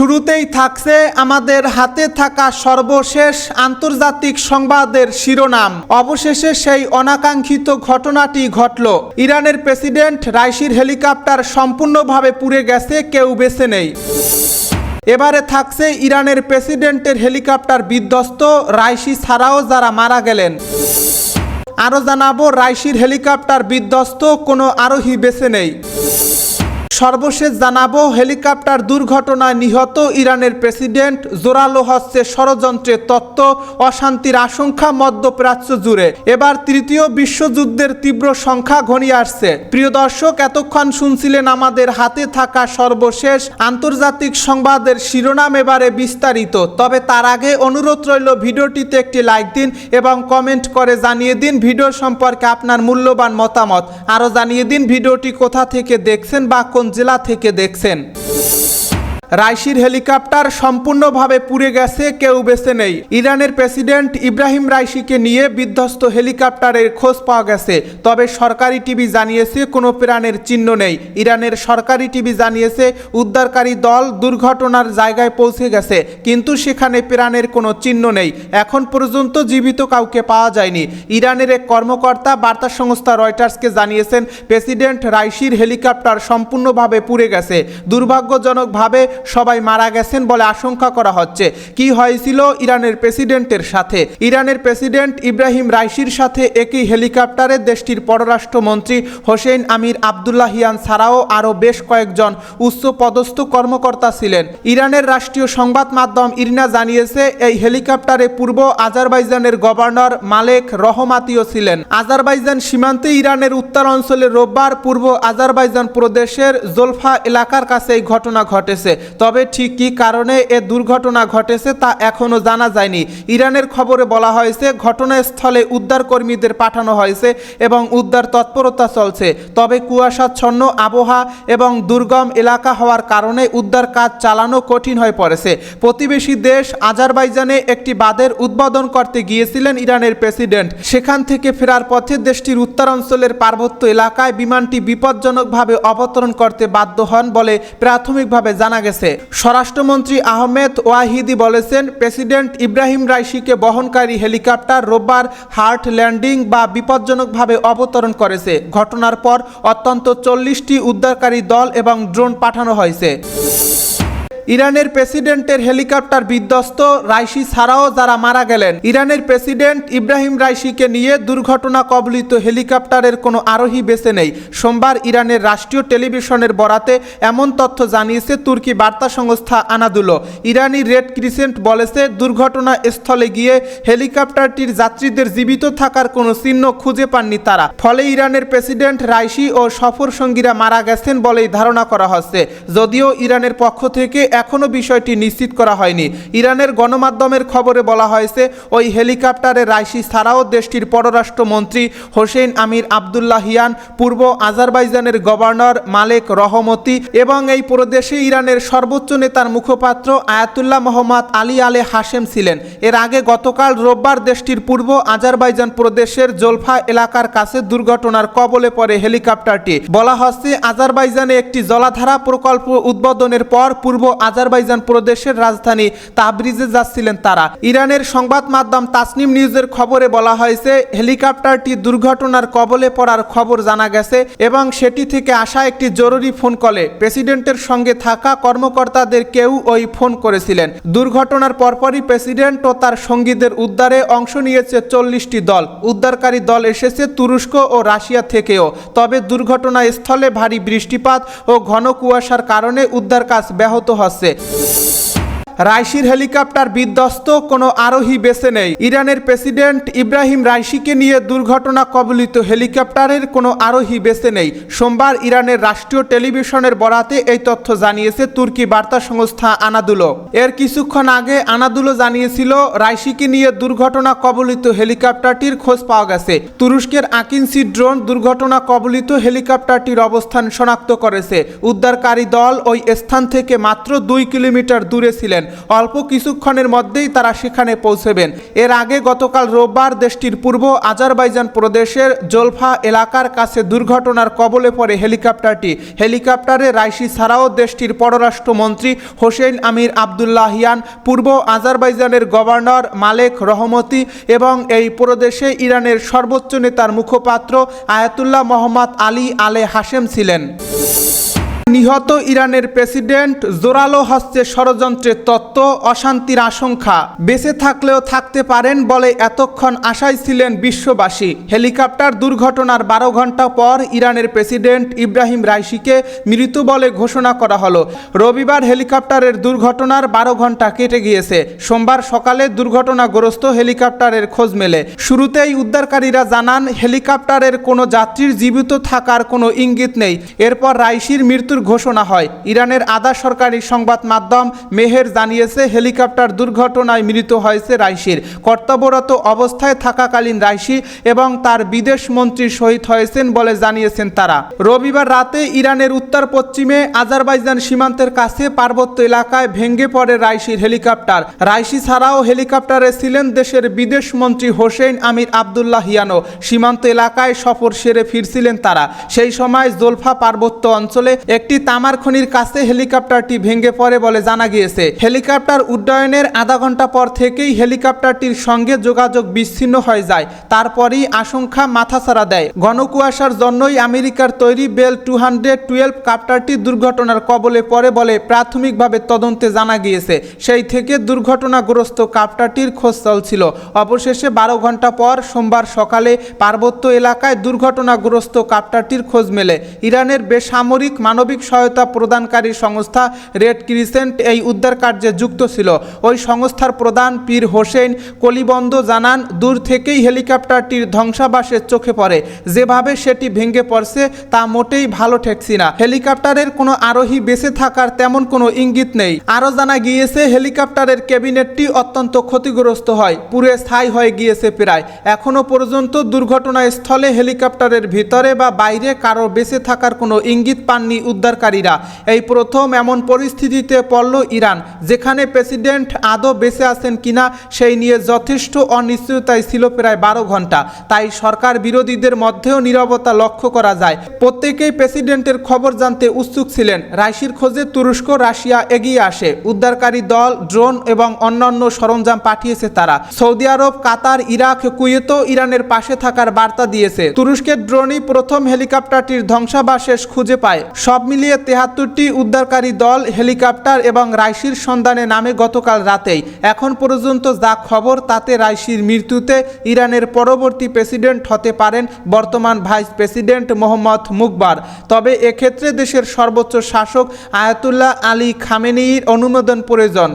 শুরুতেই থাকছে আমাদের হাতে থাকা সর্বশেষ আন্তর্জাতিক সংবাদের শিরোনাম। অবশেষে সেই অনাকাঙ্ক্ষিত ঘটনাটি ঘটল। ইরানের প্রেসিডেন্ট রাইসির হেলিকপ্টার সম্পূর্ণভাবে পুড়ে গেছে, কেউ বেছে নেই। এবারে থাকছে ইরানের প্রেসিডেন্টের হেলিকপ্টার বিধ্বস্ত, রাইসি ছাড়াও যারা মারা গেলেন। আরও জানাব, রাইসির হেলিকপ্টার বিধ্বস্ত, কোনো আরোহী বেছে নেই। সর্বশেষ জানাব, হেলিকপ্টার দুর্ঘটনায় নিহত ইরানের প্রেসিডেন্ট জোরালো হচ্ছে ষড়যন্ত্রের তত্ত্ব অশান্তির আশঙ্কা মধ্যপ্রাচ্য জুড়ে। এবার তৃতীয় বিশ্বযুদ্ধের তীব্র সংখ্যা ঘনিয়ে আসছে। প্রিয় দর্শক, এতক্ষণ শুনছিলেন আমাদের হাতে থাকা সর্বশেষ আন্তর্জাতিক সংবাদের শিরোনাম এবারে বিস্তারিত। তবে তার আগে অনুরোধ রইল, ভিডিওটিতে একটি লাইক দিন এবং কমেন্ট করে জানিয়ে দিন ভিডিও সম্পর্কে আপনার মূল্যবান মতামত। আরও জানিয়ে দিন ভিডিওটি কোথা থেকে দেখছেন বা কোন জেলা থেকে দেখছেন? রাইসির হেলিকপ্টার সম্পূর্ণভাবে পুড়ে গেছে, কেউ বেঁচে নেই। ইরানের প্রেসিডেন্ট ইব্রাহিম রাইসিকে নিয়ে বিধ্বস্ত হেলিকপ্টারের খোঁজ পাওয়া গেছে, তবে সরকারি টিভি জানিয়েছে কোনো প্রাণের চিহ্ন নেই। ইরানের সরকারি টিভি জানিয়েছে, উদ্ধারকারী দল দুর্ঘটনার জায়গায় পৌঁছে গেছে, কিন্তু সেখানে প্রাণের কোনো চিহ্ন নেই। এখন পর্যন্ত জীবিত কাউকে পাওয়া যায়নি। ইরানের এক কর্মকর্তা বার্তা সংস্থা রয়টার্সকে জানিয়েছেন, প্রেসিডেন্ট রাইসির হেলিকপ্টার সম্পূর্ণভাবে পুড়ে গেছে। দুর্ভাগ্যজনকভাবে সবাই মারা গেছেন বলে আশঙ্কা করা হচ্ছে। কি হয়েছিল ইরানের প্রেসিডেন্টের সাথে? ইরানের প্রেসিডেন্ট ইব্রাহিম রাইসির সাথে একই হেলিকপ্টারে দেশটির পররাষ্ট্রমন্ত্রী হোসেন আমির আবদুল্লাহিয়ান ছাড়াও আরও বেশ কয়েকজন উচ্চ পদস্থ কর্মকর্তা ছিলেন। ইরানের রাষ্ট্রীয় সংবাদ মাধ্যম ইরনা জানিয়েছে, এই হেলিকপ্টারে পূর্ব আজারবাইজানের গভর্নর মালেক রহমাতিও ছিলেন। আজারবাইজান সীমান্তে ইরানের উত্তর অঞ্চলে রোববার পূর্ব আজারবাইজান প্রদেশের জোলফা এলাকার কাছে এই ঘটনা ঘটেছে। তবে ঠিক কী কারণে এ দুর্ঘটনা ঘটেছে তা এখনও জানা যায়নি। ইরানের খবরে বলা হয়েছে, ঘটনাস্থলে উদ্ধার কর্মীদের পাঠানো হয়েছে এবং উদ্ধার তৎপরতা চলছে। তবে কুয়াশাচ্ছন্ন আবহাওয়া এবং দুর্গম এলাকা হওয়ার কারণে উদ্ধার কাজ চালানো কঠিন হয়ে পড়েছে। প্রতিবেশী দেশ আজারবাইজানে একটি বাঁধের উদ্বোধন করতে গিয়েছিলেন ইরানের প্রেসিডেন্ট। সেখান থেকে ফেরার পথে দেশটির উত্তরাঞ্চলের পার্বত্য এলাকায় বিমানটি বিপজ্জনকভাবে অবতরণ করতে বাধ্য হন বলে প্রাথমিকভাবে জানা গেছে। স্বরাষ্ট্রমন্ত্রী আহমেদ ওয়াহিদি বলেছেন, প্রেসিডেন্ট ইব্রাহিম রাইসিকে বহনকারী হেলিকপ্টার রোববার হার্ট ল্যান্ডিং বা বিপজ্জনকভাবে অবতরণ করেছে। ঘটনার পর অত্যন্ত চল্লিশটি উদ্ধারকারী দল এবং ড্রোন পাঠানো হয়েছে। ইরানের প্রেসিডেন্টের হেলিকপ্টার বিধ্বস্ত রাইসি ছাড়াও যারা মারা গেলেন। ইরানের প্রেসিডেন্ট ইব্রাহিম রাইসিকে নিয়ে দুর্ঘটনা কবলিত হেলিকপ্টারের কোনো আরোহী বেছে নেই। সোমবার ইরানের রাষ্ট্রীয় টেলিভিশনের বরাতে এমন তথ্য জানিয়েছে তুর্কি বার্তা সংস্থা আনাদুলো। ইরানি রেড ক্রিসেন্ট বলেছে, দুর্ঘটনা স্থলে গিয়ে হেলিকপ্টারটির যাত্রীদের জীবিত থাকার কোনো চিহ্ন খুঁজে পাননি তারা। ফলে ইরানের প্রেসিডেন্ট রাইসি ও সফর সঙ্গীরা মারা গেছেন বলেই ধারণা করা হচ্ছে। যদিও ইরানের পক্ষ থেকে এখনও বিষয়টি নিশ্চিত করা হয়নি। ইরানের গণমাধ্যমের খবরে বলা হয়েছে, ওই হেলিকপ্টারে রাইসি ছাড়াও দেশটির পররাষ্ট্রমন্ত্রী হোসেন আমির আবদুল্লাহিয়ান পূর্ব আজারবাইজানের গভর্নর মালেক রহমতি এবং এই প্রদেশে ইরানের সর্বোচ্চ নেতার মুখপাত্র আয়াতুল্লাহ মোহাম্মদ আলী আলে হাশেম ছিলেন। এর আগে গতকাল রোববার দেশটির পূর্ব আজারবাইজান প্রদেশের জোলফা এলাকার কাছে দুর্ঘটনার কবলে পড়ে হেলিকপ্টারটি। বলা হচ্ছে, আজারবাইজানে একটি জলাধারা প্রকল্প উদ্বোধনের পর পূর্ব আজারবাইজান প্রদেশের রাজধানী তাবরিজে যাচ্ছিলেন তারা। ইরানের সংবাদ মাধ্যম তাসনিম নিউজের খবরে বলা হয়েছে, হেলিকপ্টারটি দুর্ঘটনার কবলে পড়ার খবর জানা গেছে এবং সেটি থেকে আসা একটি জরুরি ফোন কলে। প্রেসিডেন্টের সঙ্গে থাকা কর্মকর্তাদের কেউ ওই ফোন করেছিলেন। দুর্ঘটনার পরপরই প্রেসিডেন্ট ও তার সঙ্গীদের উদ্ধারে অংশ নিয়েছে চল্লিশটি দল। উদ্ধারকারী দল এসেছে তুরস্ক ও রাশিয়া থেকেও। তবে দুর্ঘটনা স্থলে ভারী বৃষ্টিপাত ও ঘন কুয়াশার কারণে উদ্ধার কাজ ব্যাহত হচ্ছে। আসছে রাইসির হেলিকপ্টার বিধ্বস্ত, কোনো আরোহী বেছে নেই। ইরানের প্রেসিডেন্ট ইব্রাহিম রাইসিকে নিয়ে দুর্ঘটনা কবলিত হেলিকপ্টারের কোনো আরোহী বেছে নেই। সোমবার ইরানের রাষ্ট্রীয় টেলিভিশনের বরাতে এই তথ্য জানিয়েছে তুর্কি বার্তা সংস্থা আনাদুলো। এর কিছুক্ষণ আগে আনাদুলো জানিয়েছিল, রাইসিকে নিয়ে দুর্ঘটনা কবলিত হেলিকপ্টারটির খোঁজ পাওয়া গেছে। তুরস্কের আকিনসি ড্রোন দুর্ঘটনা কবলিত হেলিকপ্টারটির অবস্থান শনাক্ত করেছে। উদ্ধারকারী দল ওই স্থান থেকে মাত্র দুই কিলোমিটার দূরে ছিলেন। অল্প কিছুক্ষণের মধ্যেই তারা সেখানে পৌঁছবেন। এর আগে গতকাল রোববার দেশটির পূর্ব আজারবাইজান প্রদেশের জোলফা এলাকার কাছে দুর্ঘটনার কবলে পড়ে হেলিকপ্টারটি। হেলিকপ্টারে রাইসি ছাড়াও দেশটির পররাষ্ট্রমন্ত্রী হোসেন আমির আবদুল্লাহিয়ান পূর্ব আজারবাইজানের গভর্নর মালেক রহমতি এবং এই প্রদেশে ইরানের সর্বোচ্চ নেতার মুখপাত্র আয়াতুল্লাহ মোহাম্মদ আলী আলে হাশেম ছিলেন। নিহত ইরানের প্রেসিডেন্ট জোরালো হস্তে ষড়যন্ত্রের তত্ত্ব, অশান্তির আশঙ্কা। বেঁচে থাকলেও থাকতে পারেন বলে এতক্ষণ আশায় ছিলেন বিশ্ববাসী। হেলিকপ্টার দুর্ঘটনার বারো ঘণ্টা পর ইরানের প্রেসিডেন্ট ইব্রাহিম রাইসিকে মৃত বলে ঘোষণা করা হলো। রবিবার হেলিকপ্টারের দুর্ঘটনার বারো ঘণ্টা কেটে গিয়েছে। সোমবার সকালে দুর্ঘটনাগ্রস্ত হেলিকপ্টারের খোঁজ মেলে। শুরুতেই উদ্ধারকারীরা জানান, হেলিকপ্টারের কোনো যাত্রীর জীবিত থাকার কোনো ইঙ্গিত নেই। এরপর রাইসির মৃত্যুর ঘোষণা হয়। ইরানের আধা সরকারি সংবাদ মাধ্যম মেহের জানিয়েছে, হেলিকপ্টার দুর্ঘটনায় মৃত হয়েছে রাইসির কর্তব্যরত অবস্থায় থাকাকালীন রাইসি এবং তার বিদেশ মন্ত্রী শহীদ হয়েছেন বলে জানিয়েছেন তারা। রবিবার রাতে ইরানের উত্তর পশ্চিমে আজারবাইজান সীমান্তের কাছে পার্বত্য এলাকায় ভেঙে পড়ে রাইসির হেলিকপ্টার। রাইসি ছাড়াও হেলিকপ্টারে ছিলেন দেশের বিদেশ মন্ত্রী হোসেন আমির আবদুল্লাহ হিয়ানো সীমান্ত এলাকায় সফর সেরে ফিরছিলেন তারা। সেই সময় জোলফা পার্বত্য অঞ্চলে একটি তামার খনির কাছে হেলিকপ্টারটি ভেঙে পড়ে বলে জানা গিয়েছে। হেলিকপ্টার উড্ডয়নের আধা ঘণ্টা পর থেকেই হেলিকপ্টারটির সঙ্গে যোগাযোগ বিচ্ছিন্ন হয়ে যায়। তারপরই আশঙ্কা মাথাছাড়া দেয়। ঘন কুয়াশার জন্যই আমেরিকার তৈরি বেল টু হান্ড্রেড টুয়েলভ কাপ্টারটি দুর্ঘটনার কবলে পড়ে বলে প্রাথমিকভাবে তদন্তে জানা গিয়েছে। সেই থেকে দুর্ঘটনাগ্রস্ত কাপ্টারটির খোঁজ চলছিল। অবশেষে বারো ঘণ্টা পর সোমবার সকালে পার্বত্য এলাকায় দুর্ঘটনাগ্রস্ত কাপ্টারটির খোঁজ মেলে। ইরানের বেসামরিক মানবিক সহায়তা প্রদানকারী সংস্থা রেড ক্রিসেন্ট এই উদ্ধার কার্যে যুক্ত ছিল। ওই সংস্থার প্রধান পীর হোসেন কলিবন্দ জানান, দূর থেকেই হেলিকপ্টারটির ধ্বংসাবাসের চোখে পড়ে। যেভাবে সেটি ভেঙে পড়ছে, তা মোটেই ভালো ঠেকছি না। হেলিকপ্টারের কোনো আরোহী বেঁচে থাকার তেমন কোনো ইঙ্গিত নেই। আরও জানা গিয়েছে, হেলিকপ্টারের ক্যাবিনেটটি অত্যন্ত ক্ষতিগ্রস্ত হয়। পুরে স্থায়ী হয়ে গিয়েছে প্রায়। এখনও পর্যন্ত দুর্ঘটনাস্থলে হেলিকপ্টারের ভিতরে বা বাইরে কারও বেঁচে থাকার কোনো ইঙ্গিত পাননি উদ্ধারকারীরা এই প্রথম এমন পরিস্থিতিতে পড়ল ইরান, যেখানে প্রেসিডেন্ট আদৌ বেঁচে আছেন কিনা সেই নিয়ে যথেষ্ট অনিশ্চয়তায় ছিল প্রায় বারো ঘণ্টা তাই সরকার বিরোধীদের মধ্যেও নীরবতা লক্ষ্য করা যায়। প্রত্যেকেই প্রেসিডেন্টের খবর জানতে উৎসুক ছিলেন। রাইসির খোঁজে তুরস্ক, রাশিয়া এগিয়ে আসে। উদ্ধারকারী দল, ড্রোন এবং অন্যান্য সরঞ্জাম পাঠিয়েছে তারা। সৌদি আরব, কাতার, ইরাক, কুয়েতও ইরানের পাশে থাকার বার্তা দিয়েছে। তুরস্কের ড্রোনই প্রথম হেলিকপ্টারটির ধ্বংসাবশেষ খুঁজে পায়। সব মিলিয়ে তেহাত্তরটি উদ্ধারকারী দল, হেলিকপ্টার এবং রাইসির সন্ধানে নামে গতকাল রাতেই। এখন পর্যন্ত যা খবর, তাতে রাইসির মৃত্যুতে ইরানের পরবর্তী প্রেসিডেন্ট হতে পারেন বর্তমান ভাইস প্রেসিডেন্ট মোহাম্মদ মুকবার। তবে এক্ষেত্রে দেশের সর্বোচ্চ শাসক আয়াতুল্লাহ আলী খামেনির অনুমোদন প্রয়োজন।